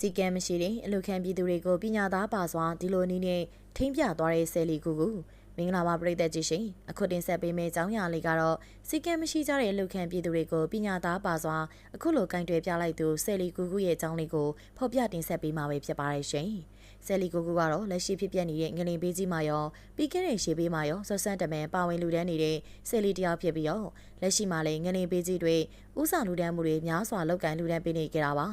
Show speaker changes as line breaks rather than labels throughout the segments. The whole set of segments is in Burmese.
စီကံမရှိတဲ့အလူခံပြည်သူတွေကိုပညာသားပါစွာဒီလိုနည်းနဲ့ထိမ့်ပြသွားတဲ့ဆယ်လီကူကူမင်္ဂလာပါပရိသတ်ကြီးရှင်အခုတင်ဆက်ပေးမယ့်အကြောင်းအရာလေးကတော့စီကံမရှိကြတဲ့အလူခံပြည်သူတွေကိုပညာသားပါစွာအခုလိုကင်တွယ်ပြလိုက်သူဆယ်လီကူကူရဲ့အကြောင်းလေးကိုဖော်ပြတင်ဆက်ပေးမှာပဲဖြစ်ပါတယ်ရှင်ဆယ်လီကူကူကတော့လက်ရှိဖြစ်ပျက်နေတဲ့ငလင်ပေးကြီးမှာရောပြီးခဲ့တဲ့ရှေးပေးမှာရောဆွဆန်းတမန်ပါဝင်လူတန်းနေတဲ့ဆယ်လီတယောက်ဖြစ်ပြီးတော့လက်ရှိမှာလည်းငလင်ပေးကြီးတွေဥဆောင်လူတန်းမှုတွေများစွာလောက်ကန်လူတန်းပေးနေကြတာပါ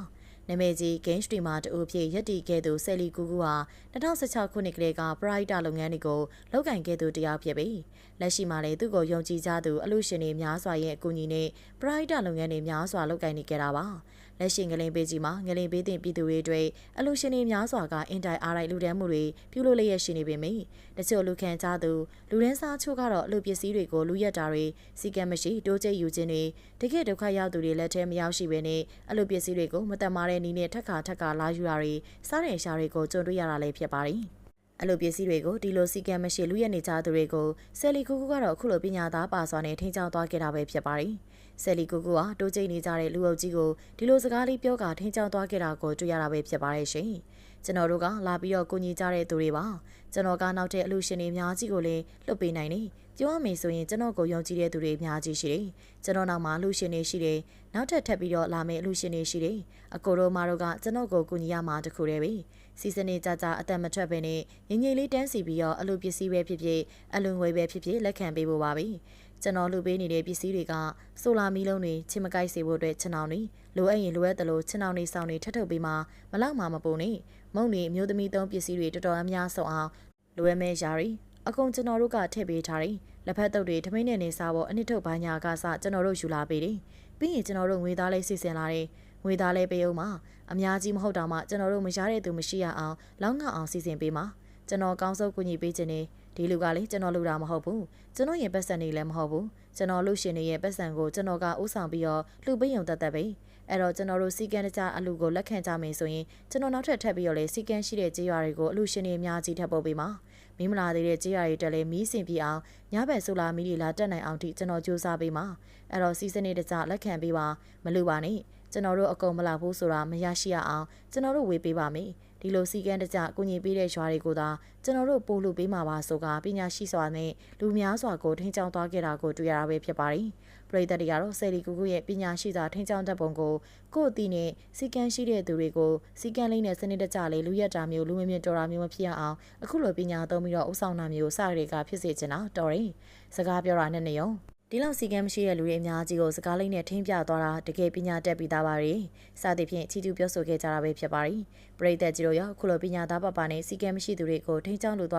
နာမည်ကြီး Game Streamer တူအဖြစ်ရက်တီခဲ့သူဆယ်လီကူကူဟာ2016ခုနှစ်ကလေးက Pride လုပ်ငန်းတွေကိုလုပ်ကင်ခဲ့သူတယောက်ဖြစ်ပြီးလက်ရှိမှာလည်းသူ့ကိုယုံကြည်ကြသူအလူရှင်တွေများစွာရဲ့အကူအညီနဲ့ Pride လုပ်ငန်းတွေများစွာလုပ်ကင်နေကြတာပါလက်ရှိငလင်ပေးကြီးမှာငလင်ပေးတင်ပြည်သူတွေအတွက်အလူရှင်တွေများစွာကအင်တိုင်အားလိုက်လူဒန်းမှုတွေပြုလုပ်လျက်ရှိနေပေမယ့်တချို့လူခံကြသူလူရင်းစားချို့ကတော့အလူပစ္စည်းတွေကိုလူရက်တာတွေစီကံမရှိတိုးကျိတ်ယူခြင်းတွေတကယ့်ဒုက္ခရောက်သူတွေလက်ထဲမရောက်ရှိဘဲနဲ့အလူပစ္စည်းတွေကိုမတမာတဲ့နည်းနဲ့ထက်ခါထက်ခါလာယူတာတွေစားတဲ့ရှာတွေကိုကြုံတွေ့ရတာလည်းဖြစ်ပါတယ်။ အလိုပစ္စည်းတွေကိုဒီလိုစီကံမရှိလူရက်နေကြသူတွေကိုဆယ်လီကူကူကတော့အခုလိုပညာသားပါစွာနဲ့ထိန်းချောင်းသွားခဲ့တာပဲဖြစ်ပါတယ်။ဆယ်လီကူကူကတိုးကျိတ်နေကြတဲ့လူအုပ်ကြီးကိုဒီလိုစကားလေးပြောကထိန်းချောင်းသွားခဲ့တာကိုတွေ့ရတာပဲဖြစ်ပါတယ်ရှင်။ကျွန်တော်တို့ကလာပြီးတော့ကိုကြီးကြတဲ့သူတွေပါ။ကျွန်တော်ကနောက်တဲ့အလူရှင်တွေအများကြီးကိုလည်းလွတ်ပေးနိုင်နေ။ပြောရမယ်ဆိုရင်ကျွန်တော်ကိုယုံကြည်တဲ့သူတွေအများကြီးရှိတယ်။ကျွန်တော်နောက်မှာလူရှင်တွေရှိတယ်။နောက်ထပ်ထပ်ပြီးတော့လာမယ့်လူရှင်တွေရှိတယ်။အကိုတို့မတို့ကကျွန်တော်ကိုကူညီရမှာတခုတည်းပဲ။ စီစနေကြကြအသက်မထွက်ပဲနဲ့ငငယ်လေးတန်းစီပြီးတော့အလူပစ္စည်းပဲဖြစ်ဖြစ်အလူငွေပဲဖြစ်ဖြစ်လက်ခံပေးဖို့ပါပဲ။ကျွန်တော်လူပေးနေတဲ့ပစ္စည်းတွေကဆိုလာမီလုံးတွေချင်းမကိုက်စေဖို့အတွက်ချင်အောင်နေလိုအပ်ရင်လိုအပ်တယ်လို့ချင်အောင်နေဆောင်နေထပ်ထုတ်ပေးမှမလောက်မှမပုံနေမုံနေအမျိုးသမီးသုံးပစ္စည်းတွေတော်တော်အများဆုံးအောင်လိုအပ်မဲ့ယာရီအကုန်ကျွန်တော်တို့ကထည့်ပေးထားတယ်လက်ဖက်တုပ်တွေထမင်းနဲ့နေစားဖို့အနှစ်ထုတ်ပိုင်းညာကစကျွန်တော်တို့ယူလာပေးတယ်ပြီးရင်ကျွန်တော်တို့ငွေသားလေးစီစဉ်လာတယ် ငွေသားလေးပေးအောင်မအများကြီးမဟုတ်တော့မှကျွန်တော်တို့မရတဲ့သူမရှိရအောင်လောင်းငါအောင်စီစဉ်ပေးမှာကျွန်တော်ကောင်းဆုံးကူညီပေးခြင်းနေဒီလူကလည်းကျွန်တော်လူတာမဟုတ်ဘူးကျွန်တော်ရဲ့ပတ်စံနေလည်းမဟုတ်ဘူးကျွန်တော်လူရှင်တွေရဲ့ပတ်စံကိုကျွန်တော်ကဥဆောင်ပြီးတော့လှူပေးရုံတက်တက်ပဲအဲ့တော့ကျွန်တော်တို့စီကံတကြအလူကိုလက်ခံကြမယ်ဆိုရင်ကျွန်တော်နောက်ထပ်ထပ်ပြီးတော့လေစီကံရှိတဲ့ကြေးရွာတွေကိုအလူရှင်တွေအများကြီးထပ်ပို့ပေးမှာ မင်းမလာသေးတဲ့ကြေးရွာတွေတက်လေမီးစင်ပြအောင်ညဘက်ဆိုလာမီးတွေလာတက်နိုင်အောင်ထိကျွန်တော်ကြိုးစားပေးမှာအဲ့တော့စီစနေတကြလက်ခံပေးပါမလူပါနဲ့ကျွန်တော်တို့အကုန်မလာဘူးဆိုတာမရရှိရအောင်ကျွန်တော်တို့ဝေပေးပါမယ် ဒီလိုစီကံတကြကုညီပေးတဲ့ရွာတွေကိုသာကျွန်တော်တို့ပို့လို့ပေးမှာပါဆိုကပညာရှိစွာနဲ့လူများစွာကိုထိန်းချောင်းသွားခဲ့တာကိုတွေ့ရတာပဲဖြစ်ပါတယ်။ပရိသတ်တွေကတော့ဆယ်လီကူကူရဲ့ပညာရှိစွာထိန်းချောင်းတတ်ပုံကိုကိုယ့်အသိနဲ့စီကံရှိတဲ့သူတွေကိုစီကံလေးနဲ့စနစ်တကျလေးလူရက်တာမျိုးလူမမြင့်တော်တာမျိုးမဖြစ်ရအောင်အခုလိုပညာသုံးပြီးတော့ဥဆောင်တာမျိုးစရတွေကဖြစ်စေချင်တာတော်တယ်။စကားပြောတာနဲ့နေရော ဒီလောက်စီကံမရှိတဲ့လူတွေအများကြီးကိုစကားလေးနဲ့ထိမ့်ပြသွားတာတကယ်ပညာတတ်ပြီးသားပါရီစသဖြင့်ချီတူပြောဆိုခဲ့ကြတာပဲဖြစ်ပါရီပရိသတ်ကြီးတို့ရောခုလိုပညာသားပပနဲ့စီကံမရှိသူတွေကိုထိန်းချောင်းလို့